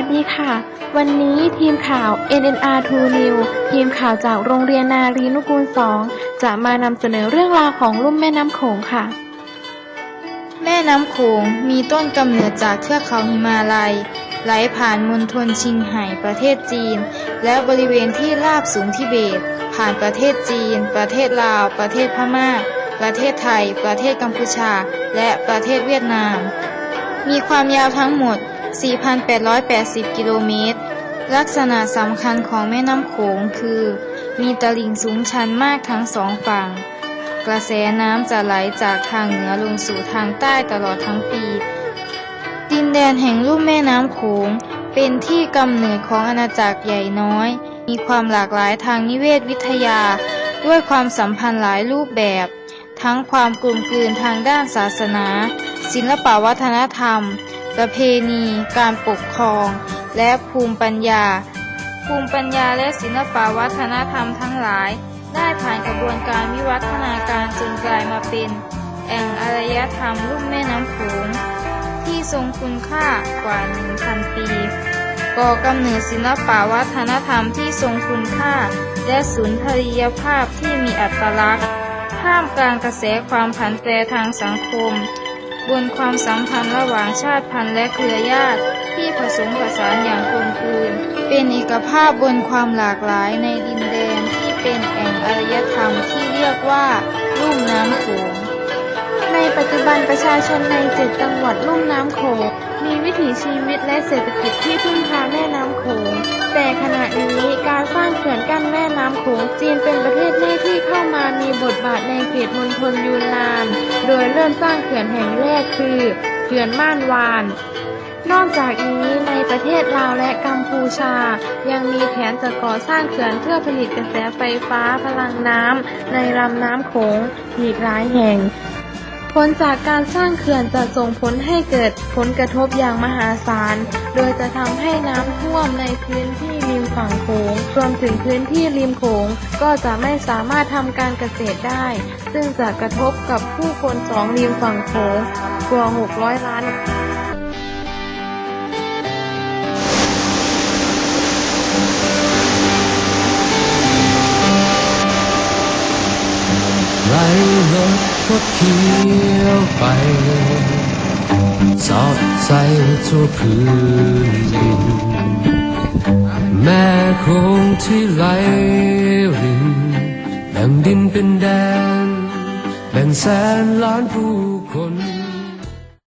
สดีค่ะ วันนี้ทีมข่าว NNR 2 New ทีมข่าวจากโรงเรียนนารีนุกูล 2 จะมานำเสนอเรื่องราวของลุ่มแม่น้ำโขงค่ะ แม่น้ำโขงมีต้นกำเนิดจากเทือกเขาหิมาลัย ไหลผ่านมณฑลชิงไห่ประเทศจีน และบริเวณที่ราบสูงทิเบต ผ่านประเทศจีน ประเทศลาว ประเทศพม่า ประเทศไทย ประเทศกัมพูชา และประเทศเวียดนาม มีความยาวทั้งหมด 4,880 กิโลเมตร ลักษณะสำคัญของแม่น้ำโขงคือ มีตลิ่งสูงชันมากทั้งสองฝั่ง กระแสน้ำจะไหลจากทางเหนือลงสู่ทางใต้ตลอดทั้งปี ดินแดนแห่งลุ่มแม่น้ำโขงเป็นที่กำเนิดของอาณาจักรใหญ่น้อย มีความหลากหลายทางนิเวศวิทยา ด้วยความสัมพันธ์หลายรูปแบบ ทั้งความกลมกลืนทางด้านศาสนา ศิลปวัฒนธรรม ประเพณี การปกครอง และภูมิปัญญา ภูมิปัญญาและศิลปวัฒนธรรมทั้งหลาย ได้ผ่านกระบวนการวิวัฒนาการจนกลายมาเป็น แอ่งอารยธรรมลุ่มแม่น้ำโขงที่ทรงคุณค่ากว่า 1,000 ปีก่อกำเนิดศิลปวัฒนธรรมที่ทรงคุณค่า และสุนทรียภาพที่มีอัตลักษณ์ ท่ามกลางกระแสความผันแปรทางสังคม บนความสัมพันธ์ระหว่างชาติพันธุ์และเครือญาติที่ผสมผสานอย่างกลมกลืน เป็นเอกภาพบนความหลากหลายในดินแดนที่เป็นแอ่งอารยธรรมที่เรียกว่าลุ่มน้ำโขง ในปัจจุบันประชาชนในเจ็ดจังหวัดลุ่มน้ำโขงมีวิถีชีวิตและเศรษฐกิจที่พึ่งพาแม่น้ำโขง แต่ขณะนี้การสร้างเขื่อนกั้นแม่น้ำโขงจีนเป็นประเทศแรกที่เข้ามามีบทบาทในเขตมณฑลยูนนาน โดย ริ่มสร้างเขื่อนแห่งแรกคือเขื่อนม่านวาน นอกจากนี้ในประเทศลาวและกัมพูชา ยังมีแผนจะก่อสร้างเขื่อนเพื่อผลิตกระแสไฟฟ้าพลังน้ำในลำน้ำโขงอีกหลายแห่ง ผลจากการสร้างเขื่อนจะส่งผลให้เกิดผลกระทบอย่างมหาศาล โดยจะทำให้น้ำท่วมในพื้นที่ริมฝั่งโขงรวมถึงพื้นที่ริมโขงก็จะไม่สามารถทำการเกษตรได้ ซึ่งจะกระทบกับผู้คนสองริมฝั่งโขงกว่า 600 ล้านไหลรถ คดเคี้ยวไปสอดใส่ทั่วพื้นดิน แม่คงที่ไหลรินแบ่งดินเป็นแดน แบ่งแสนล้านผู้คน